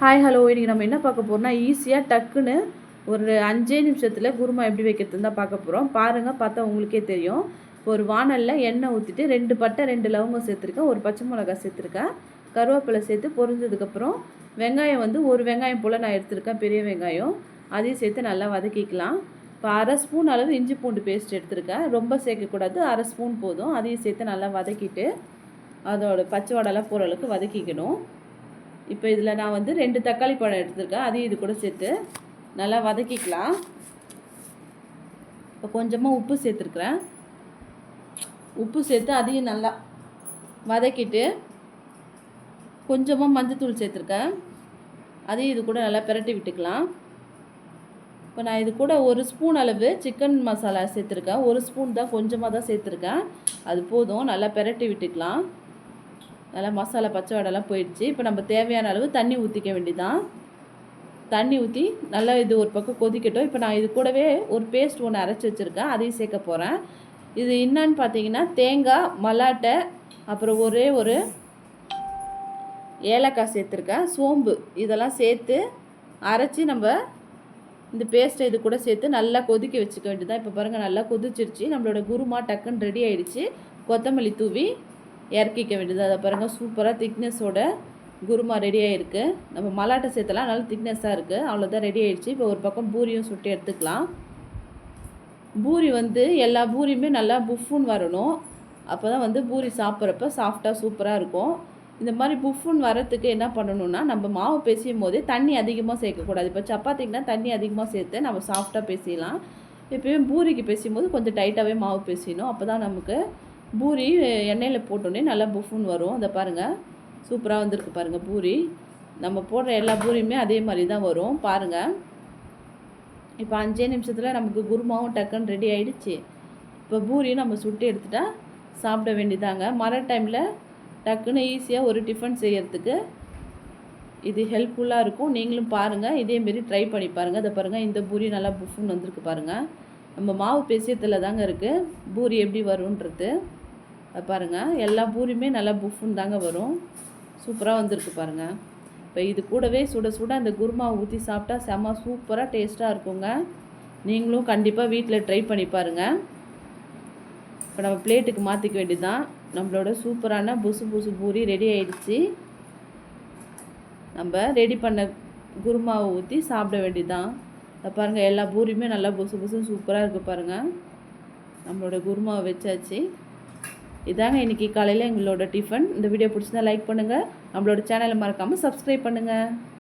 Hi hello இன்றைக்கி நம்ம என்ன பார்க்க போகிறோம்னா ஈஸியாக டக்குன்னு ஒரு அஞ்சே நிமிஷத்தில் குருமா எப்படி வைக்கிறதுன்னு தான் பார்க்க போகிறோம் பாருங்கள் பார்த்தா உங்களுக்கே தெரியும். ஒரு வானலில் எண்ணெய் ஊற்றிட்டு ரெண்டு பட்டை ரெண்டு லவங்கம் சேர்த்துருக்கேன். ஒரு பச்சை மிளகாய் சேர்த்துருக்கேன். கருவேப்பிலை சேர்த்து பொரிஞ்சதுக்கப்புறம் வெங்காயம் வந்து ஒரு வெங்காயம் போல் நான் எடுத்திருக்கேன். பெரிய வெங்காயம். அதையும் சேர்த்து நல்லா வதக்கிக்கலாம். இப்போ அரை ஸ்பூன் அளவு இஞ்சி பூண்டு பேஸ்ட் எடுத்திருக்கேன். ரொம்ப சேர்க்கக்கூடாது. அரை ஸ்பூன் போதும். அதையும் சேர்த்து நல்லா வதக்கிட்டு அதோட பச்சை வடலாம் போகிற அளவுக்கு வதக்கிக்கணும். இப்போ இதில் நான் வந்து ரெண்டு தக்காளி பழம் எடுத்துருக்கேன். அதையும் இது கூட சேர்த்து நல்லா வதக்கிக்கலாம். இப்போ கொஞ்சமாக உப்பு சேர்த்துருக்குறேன். உப்பு சேர்த்து அதையும் நல்லா வதக்கிட்டு கொஞ்சமாக மஞ்சத்தூள் சேர்த்துருக்கேன். அதையும் இது கூட நல்லா பிரட்டி விட்டுக்கலாம். இப்போ நான் இது கூட ஒரு ஸ்பூன் அளவு சிக்கன் மசாலா சேர்த்துருக்கேன். ஒரு ஸ்பூன் தான் கொஞ்சமாக தான் சேர்த்துருக்கேன். அது போதும். நல்லா பிரட்டி விட்டுக்கலாம். நல்லா மசாலா பச்சை வடைலாம் போயிடுச்சு. இப்போ நம்ம தேவையான அளவு தண்ணி ஊற்றிக்க வேண்டிதான் தண்ணி ஊற்றி நல்லா இது ஒரு பக்கம் கொதிக்கட்டும். இப்போ நான் இது கூடவே ஒரு பேஸ்ட் ஒன்று அரைச்சி வச்சுருக்கேன். அதையும் சேர்க்க போகிறேன் இது என்னன்னு பார்த்தீங்கன்னா தேங்காய் மல்லாட்டை அப்புறம் ஒரே ஒரு ஏலக்காய் சேர்த்துருக்கேன். சோம்பு இதெல்லாம் சேர்த்து அரைச்சி நம்ம இந்த பேஸ்ட்டை இது கூட சேர்த்து நல்லா கொதிக்க வச்சுக்க வேண்டியதான் இப்போ பாருங்கள் நல்லா கொதிச்சிருச்சு. நம்மளோட குருமா டக்குன்னு ரெடி ஆயிடுச்சு. கொத்தமல்லி தூவி இறக்கிக்க வேண்டியது. அதை பாருங்கள் சூப்பராக திக்னஸோட குருமா ரெடி ஆகிருக்கு நம்ம மலாட்டை சேர்த்தலாம் நல்லா திக்னஸாக இருக்குது அவ்வளோதான் ரெடி ஆகிடுச்சு இப்போ ஒரு பக்கம் பூரியும் சுட்டு எடுத்துக்கலாம். பூரி வந்து எல்லா பூரியுமே நல்லா புஃப்புன்னு வரணும். அப்போ தான் வந்து பூரி சாப்பிட்றப்ப சாஃப்டாக சூப்பராக இருக்கும். இந்த மாதிரி புஃபுன் வரத்துக்கு என்ன பண்ணணும்னா நம்ம மாவு பேசியும் போதே தண்ணி அதிகமாக சேர்க்கக்கூடாது. இப்போ சப்பாத்திக்குனா தண்ணி அதிகமாக சேர்த்து நம்ம சாஃப்டாக பேசிடலாம். எப்பயும் பூரிக்கு பேசும்போது கொஞ்சம் டைட்டாகவே மாவு பேசிடணும். அப்போ தான் நமக்கு பூரி எண்ணெயில் போட்டோன்னே நல்லா புஃபுன்னு வரும். அதை பாருங்கள் சூப்பராக வந்திருக்கு பாருங்கள் பூரி. நம்ம போடுற எல்லா பூரியுமே அதே மாதிரி தான் வரும். பாருங்கள் இப்போ அஞ்சே நிமிஷத்தில் நமக்கு குருமாவும் டக்குன்னு ரெடி ஆகிடுச்சு இப்போ பூரியும் நம்ம சுட்டு எடுத்துட்டா சாப்பிட வேண்டியதாங்க. மர டைமில் டக்குன்னு ஈஸியாக ஒரு டிஃபன் செய்கிறதுக்கு இது ஹெல்ப்ஃபுல்லாக இருக்கும். நீங்களும் பாருங்கள் இதேமாரி ட்ரை பண்ணி பாருங்கள் அதை பாருங்கள் இந்த பூரி நல்லா புஃப்னு வந்திருக்கு பாருங்கள் நம்ம மாவு பேசியத்தில் தாங்க இருக்குது பூரி எப்படி வரும்ன்றது. பாருங்கள் எல்லா பூரியுமே நல்லா புஃப்னு தாங்க வரும். சூப்பராக வந்திருக்கு பாருங்கள் இப்போ இது கூடவே சுட சுட அந்த குருமா ஊற்றி சாப்பிட்டா செம்ம சூப்பராக டேஸ்ட்டாக இருக்குங்க. நீங்களும் கண்டிப்பாக வீட்டில் ட்ரை பண்ணி பாருங்கள் இப்போ நம்ம பிளேட்டுக்கு மாற்றிக்க வேண்டியதுதான். நம்மளோட சூப்பரான புசு புசு பூரி ரெடி ஆயிடுச்சு. நம்ம ரெடி பண்ண குருமாவை ஊற்றி சாப்பிட வேண்டியதுதான். பாருங்கள் எல்லா பூரியுமே நல்லா புசு புசு சூப்பராக இருக்குது பாருங்கள் நம்மளோட குருமாவை வச்சாச்சு. இதாங்க இன்றைக்கி காலையில் எங்களோட டிஃபன். இந்த வீடியோ பிடிச்சிருந்தா லைக் பண்ணுங்கள் நம்மளோட சேனலை மறக்காமல் சப்ஸ்கிரைப் பண்ணுங்கள்